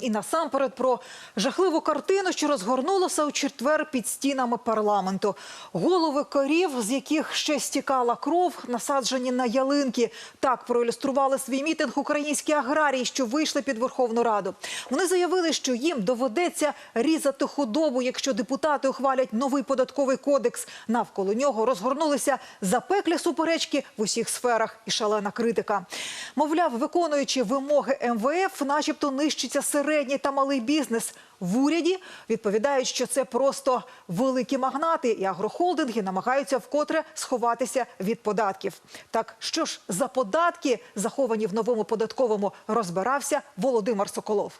І насамперед про жахливу картину, що розгорнулася у четвер під стінами парламенту. Голови корів, з яких ще стікала кров, насаджені на ялинки. Так проілюстрували свій мітинг українські аграрії, що вийшли під Верховну Раду. Вони заявили, що їм доведеться різати худобу, якщо депутати ухвалять новий податковий кодекс. Навколо нього розгорнулися запеклі суперечки в усіх сферах і шалена критика. Мовляв, виконуючи вимоги МВФ, начебто нищиться середній та малий бізнес. В уряді відповідають, що це просто великі магнати і агрохолдинги намагаються вкотре сховатися від податків. Так що ж за податки, заховані в новому податковому, розбирався Володимир Соколов.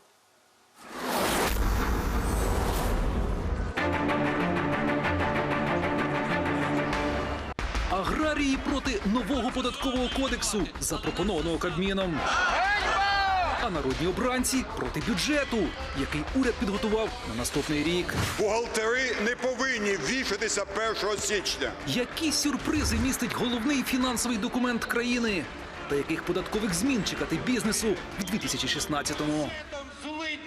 Аграрії проти нового податкового кодексу, запропонованого Кабміном. А народні обранці проти бюджету, який уряд підготував на наступний рік. Бухгалтери не повинні вішатися 1 січня. Які сюрпризи містить головний фінансовий документ країни? Та яких податкових змін чекати бізнесу в 2016-му?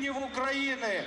Злиднів України.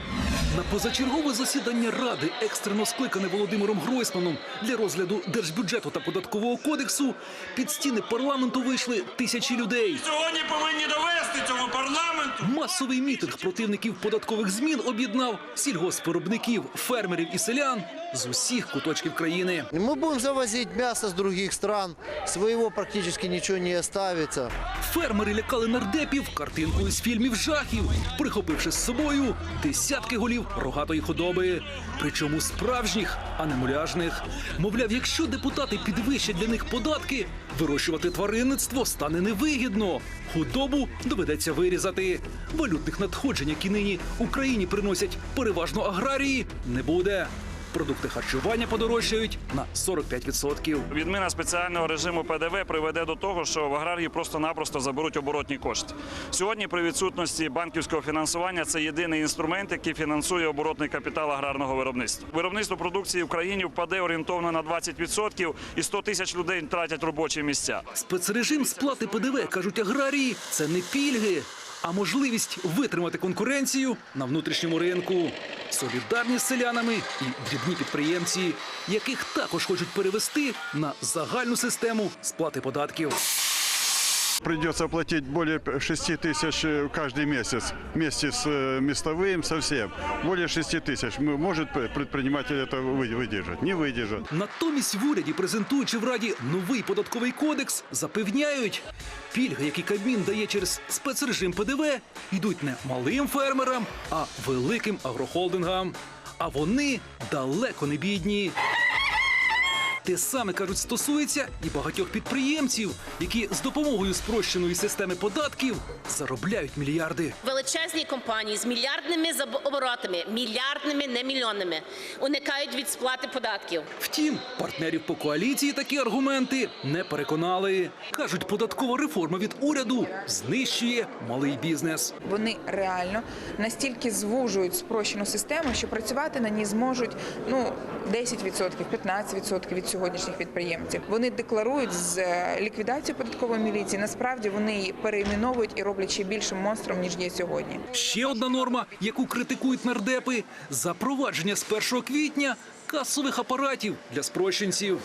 На позачергове засідання ради, екстрено скликане Володимиром Гройсманом для розгляду держбюджету та податкового кодексу, під стіни парламенту вийшли тисячі людей. Сьогодні повинні довести цьому парламенту. Масовий мітинг противників податкових змін об'єднав сільгоспвиробників, фермерів і селян з усіх куточків країни. Мы будем завозить мясо с других стран, своего практически ничего не оставится. Фермери лякали нардепів картинкою з фільмів жахів, прихопивши з собою десятки голів рогатої худоби. Причому справжніх, а не муляжних. Мовляв, якщо депутати підвищать для них податки, вирощувати тваринництво стане невигідно. Худобу доведеться вирізати. Валютних надходжень, які нині Україні приносять переважно аграрії, не буде. Продукти харчування подорожчають на 45%. Відміна спеціального режиму ПДВ приведе до того, що в аграрії просто-напросто заберуть оборотні кошти. Сьогодні, при відсутності банківського фінансування, це єдиний інструмент, який фінансує оборотний капітал аграрного виробництва. Виробництво продукції в країні впаде орієнтовно на 20% і 100 тисяч людей втратять робочі місця. Спецрежим сплати ПДВ, кажуть аграрії, це не пільги, а можливість витримати конкуренцію на внутрішньому ринку. Солідарні з селянами і дрібні підприємці, яких також хочуть перевести на загальну систему сплати податків. Придется платить более 6 тысяч э, каждый месяц вместе с э, местовым, со всем. Более 6 тысяч. М- Может предприниматель это вы- выдержать? Не выдержит. Натомість в уряді, презентуючи в раді новий податковий кодекс, запевняють, пільги, які Кабмін дає через спецрежим ПДВ, йдуть не малим фермерам, а великим агрохолдингам. А вони далеко не бідні. Те саме кажуть, стосується і багатьох підприємців, які з допомогою спрощеної системи податків заробляють мільярди. Величезні компанії з мільярдними оборотами, мільярдними, не мільйонними, уникають від сплати податків. Втім, партнерів по коаліції такі аргументи не переконали. кажуть, податкова реформа від уряду знищує малий бізнес. Вони реально настільки звужують спрощену систему, що працювати на ній зможуть ну 10%, 15% від сьогоднішніх підприємців. Вони декларують з е, ліквідацією податкової міліції. Насправді вони її переіменовують і роблять ще більшим монстром ніж є сьогодні. Ще одна норма, яку критикують нардепи запровадження з 1 квітня касових апаратів для спрощенців.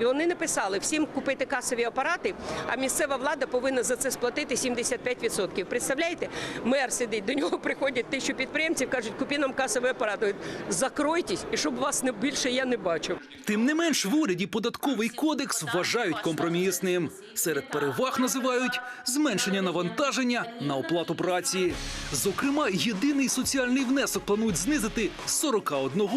І вони написали всім купити касові апарати, а місцева влада повинна за це сплатити 75%. Представляєте, мер сидить, до нього приходять тисячу підприємців, кажуть, купі нам касовий апарат. Говорить, Закройтесь, і щоб вас не більше я не бачив. Тим не менш, в уряді податковий кодекс вважають компромісним. Серед переваг називають зменшення навантаження на оплату праці. Зокрема, єдиний соціальний внесок планують знизити з 41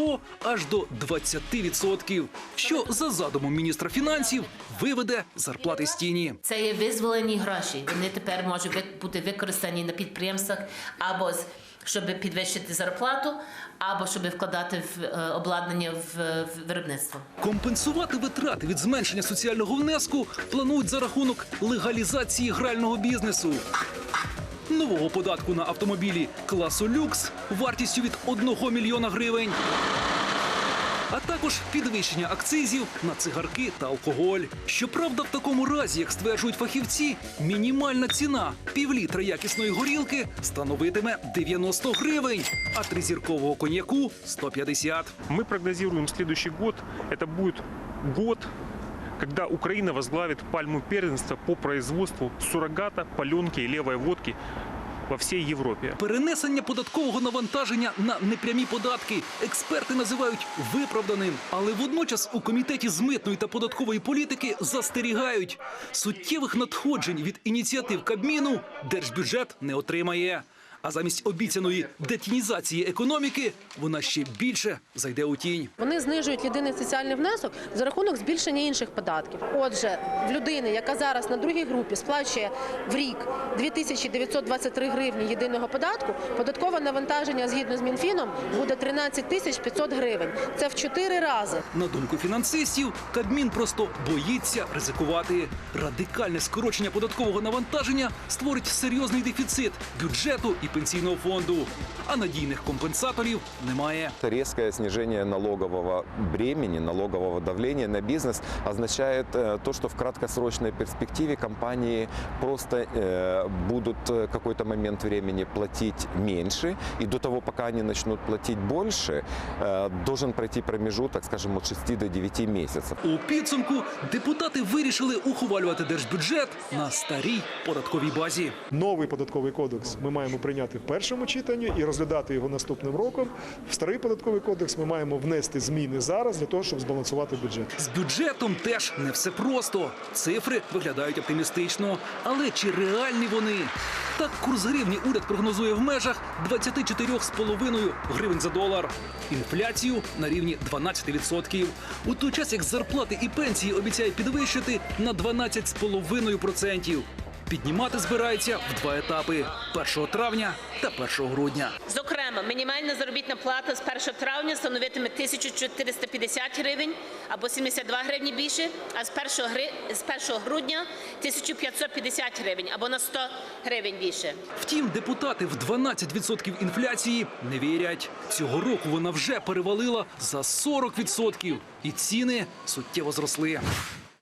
аж до 20%, що за задумом міністра фінансів виведе зарплати з тіні. Це є визволені гроші. Вони тепер можуть бути використані на підприємствах або з- щоб підвищити зарплату, або щоб вкладати в е, обладнання в, в виробництво. Компенсувати витрати від зменшення соціального внеску планують за рахунок легалізації грального бізнесу. Нового податку на автомобілі класу люкс вартістю від 1 мільйона гривень. А також підвищення акцизів на цигарки та алкоголь. Щоправда, в такому разі, як стверджують фахівці, мінімальна ціна півлітра якісної горілки становитиме 90 гривень, а тризіркового коньяку 150. Мы прогнозируем следующий год. Это будет год, когда Украина возглавит пальму первенства по производству суррогата, паленки и левой водки во всій Європі. Перенесення податкового навантаження на непрямі податки експерти називають виправданим, але водночас у комітеті з митної та податкової політики застерігають суттєвих надходжень від ініціатив Кабміну держбюджет не отримає. А замість обіцяної детінізації економіки вона ще більше зайде у тінь. Вони знижують єдиний соціальний внесок за рахунок збільшення інших податків. Отже, в людини, яка зараз на другій групі сплачує в рік 2923 гривні єдиного податку, податкове навантаження згідно з Мінфіном буде 13 тисяч 500 гривень. Це в 4 рази. На думку фінансистів, Кабмін просто боїться ризикувати. Радикальне скорочення податкового навантаження створить серйозний дефіцит бюджету і пенсійного фонду. А надійних компенсаторів немає. Резкое снижение налогового бремени, налогового давления на бизнес означает э, то, что в краткосрочной перспективе компании просто э, будут э, какой-то момент времени платить меньше, и до того, пока они начнут платить больше, э, должен пройти промежуток, скажем, от 6 до 9 месяцев. У підсумку депутати вирішили ухвалювати держбюджет на старій податковій базі. Новий податковий кодекс ми маємо прийняти в першому читанні і розглядати його наступним роком. В старий податковий кодекс ми маємо внести зміни зараз для того, щоб збалансувати бюджет. З бюджетом теж не все просто. Цифри виглядають оптимістично, але чи реальні вони? Так, курс гривні уряд прогнозує в межах 24,5 гривень за долар. Інфляцію на рівні 12%. У той час як зарплати і пенсії обіцяють підвищити на 12,5%. Піднімати збирається в два етапи: 1 травня та 1 грудня. Зокрема, мінімальна заробітна плата з 1 травня становитиме 1450 гривень або 72 гривні більше, а з 1, гри... з 1 грудня 1550 гривень або на 100 гривень більше. Втім, депутати в 12% інфляції не вірять. Цього року вона вже перевалила за 40%. І ціни суттєво зросли.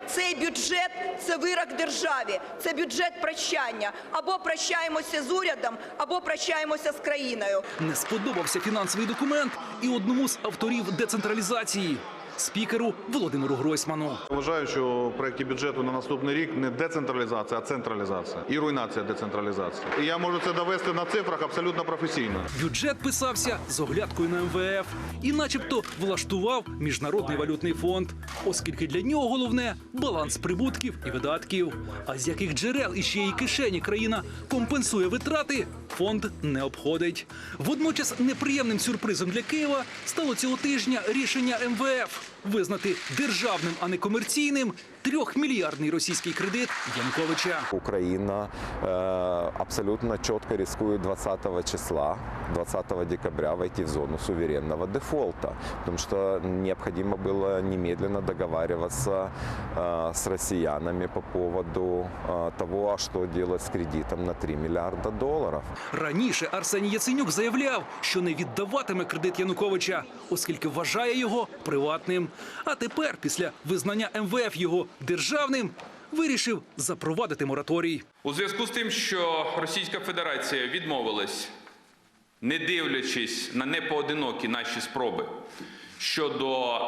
Цей бюджет це вирок державі, це бюджет прощання. Або прощаємося з урядом, або прощаємося з країною. Не сподобався фінансовий документ і одному з авторів децентралізації спікеру Володимиру Гройсману. Вважаю, що в проєкті бюджету на наступний рік не децентралізація, а централізація і руйнація децентралізації. І я можу це довести на цифрах абсолютно професійно. Бюджет писався з оглядкою на МВФ і, начебто, влаштував міжнародний валютний фонд, оскільки для нього головне баланс прибутків і видатків. А з яких джерел і з чиєї кишені країна компенсує витрати, фонд не обходить. Водночас неприємним сюрпризом для Києва стало цього тижня рішення МВФ визнати державним, а не комерційним трьохмільярдний російський кредит Януковича. Украина э, абсолютно четко рискует 20 числа, 20 декабря войти в зону суверенного дефолта, потому что необходимо было немедленно договариваться э, с россиянами по поводу э, того, а что делать с кредитом на 3 миллиарда долларов. Раніше Арсеній Яценюк заявляв, що не віддаватиме кредит Януковича, оскільки вважає його приватним. А тепер, після визнання МВФ його державним, вирішив запровадити мораторій. У зв'язку з тим, що Російська Федерація відмовилась, не дивлячись на непоодинокі наші спроби щодо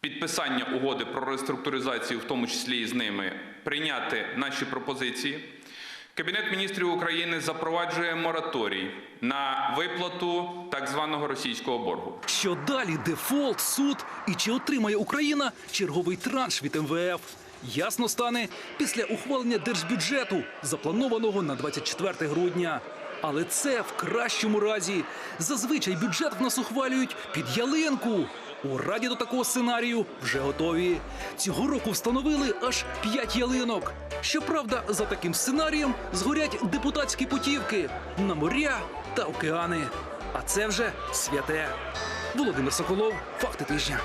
підписання угоди про реструктуризацію, в тому числі і з ними, прийняти наші пропозиції, Кабінет міністрів України запроваджує мораторій на виплату так званого російського боргу. Що далі дефолт, суд і чи отримає Україна черговий транш від МВФ? Ясно стане після ухвалення держбюджету, запланованого на 24 грудня. Але це в кращому разі. Зазвичай бюджет в нас ухвалюють під ялинку. У раді до такого сценарію вже готові. Цього року встановили аж п'ять ялинок. Щоправда, за таким сценарієм згорять депутатські путівки на моря та океани. А це вже святе. Володимир Соколов, факти тижня.